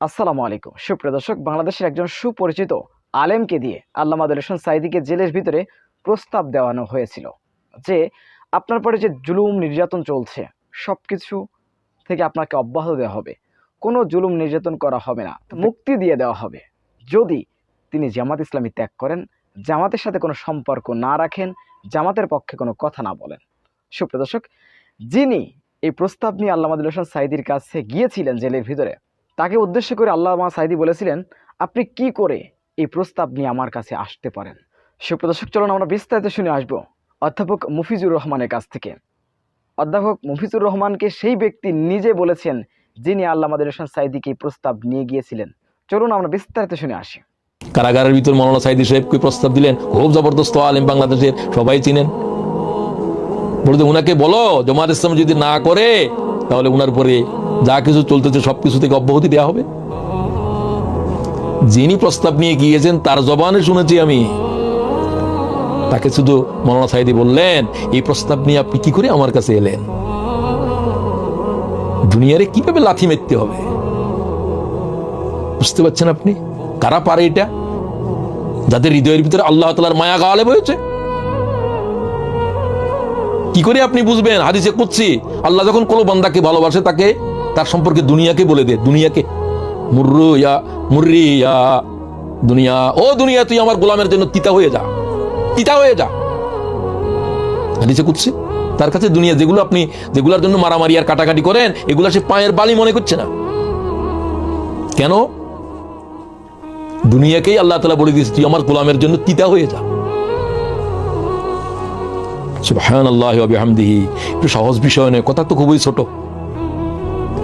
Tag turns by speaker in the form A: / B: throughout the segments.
A: আসসালামু আলাইকুম। সুপ্রিয় দর্শক, বাংলাদেশের একজন সুপরিচিত আলেমকে দিয়ে আল্লামা হোসেন সাইদিকে জেলের ভিতরে প্রস্তাব দেওয়ানো হয়েছিল যে আপনার পরে যে জুলুম নির্যাতন চলছে সব কিছু থেকে আপনাকে অব্যাহত দেওয়া হবে। কোনো জুলুম নির্যাতন করা হবে না, মুক্তি দিয়ে দেওয়া হবে। যদি তিনি জামাত ইসলামী ত্যাগ করেন, জামাতের সাথে কোনো সম্পর্ক না রাখেন, জামাতের পক্ষে কোনো কথা না বলেন। সুপ্রিয় দর্শক, যিনি এই প্রস্তাব নিয়ে আল্লামা হোসেন সাইদির কাছে গিয়েছিলেন জেলের ভিতরে তাকে উদ্দেশ্য করে আল্লাহ মা সাইদি বলেছিলেন, আপনি কি করে এই প্রস্তাব নিয়ে আমার কাছে আসতে পারেন? সুপ্রদর্শক চলুন আমরা বিস্তারিত শুনে আসব অধ্যাপক মুফিজুর রহমানের কাছ থেকে। অধ্যাপক মুফিজুর রহমানকে সেই ব্যক্তি নিজে বলেছেন, যিনি আল্লাহ হোসেন সাইদিকে এই প্রস্তাব নিয়ে গিয়েছিলেন। চলুন আমরা বিস্তারিত শুনে আসি।
B: কারাগারের ভিতর মৌলানা সাইদি সাহেবকে প্রস্তাব দিলেন, খুব জবরদস্ত আলিম বাংলাদেশের, সবাই চিনেন। বলতে উনাকে বলো, জমাত ইসলাম যদি না করে, তাহলে উনার পরে যা কিছু চলতেছে, সব কিছু থেকে অব্যাহতি দেওয়া হবে। যিনি প্রস্তাব নিয়ে গিয়েছেন, তার জবানে শুনেছি আমি। তাকে শুধু মৌলানা সাইদি বললেন, এই প্রস্তাব নিয়ে আপনি কি করে আমার কাছে এলেন? দুনিয়ারে কীভাবে লাথি মেরতে হবে? বুঝতে পারছেন আপনি? কারা পারে এটা? যাদের হৃদয়ের ভিতরে আল্লাহ তালার মায়া গাওয়ালে হয়েছে। কি করে আপনি বুঝবেন? হাদিসে করছি আল্লাহ যখন কোনো বান্দাকে ভালোবাসে, তাকে তার সম্পর্কে দুনিয়াকে বলে দে, দুনিয়াকে। মুর্রু ইয়া দুনিয়া। ও দুনিয়া, তুই আমার গোলামের জন্য তিতা হয়ে যা, তিতা হয়ে যা। হাদিসে করছি তার কাছে দুনিয়া যেগুলো আপনি, যেগুলোর জন্য মারামারি আর কাটাকাটি করেন, এগুলো সে পায়ের বালি মনে করছে না। কেন? দুনিয়াকেই আল্লাহ তালা বলে দিয়েছে, তুই আমার গোলামের জন্য তিতা হয়ে যা। সুবহান আল্লাহ হামদিহি একটু সহজ বিষয় নয়, কথা তো খুবই ছোট।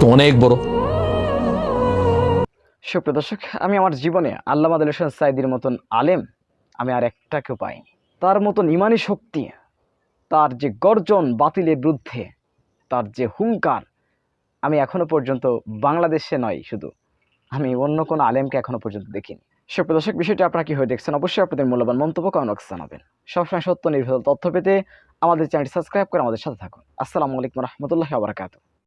B: তো অনেক বড়।
A: সুপ্রিয় দর্শক, আমি আমার জীবনে আল্লামা হোসেন সাইদির মতন আলেম আমি আর একটাকেও পাইনি। তার মতন ইমানি শক্তি, তার যে গর্জন বাতিলের বিরুদ্ধে, তার যে হুঙ্কার, আমি এখনও পর্যন্ত বাংলাদেশে নয় শুধু, আমি অন্য কোনো আলেমকে এখনও পর্যন্ত দেখিনি। সুপ্রিয় দর্শক, বিষয়টি আপনারা কি হয়ে দেখছেন অবশ্যই আপনাদের মূল্যবান মন্তব্য কমেন্ট জানাবেন। সবসময় সত্য নির্ভর তথ্য পেতে আমাদের চ্যানেলটি সাবস্ক্রাইব করে আমাদের সাথে থাকুন। আসসালামু আলাইকুম রহমতুল্লাহ আবরাকাত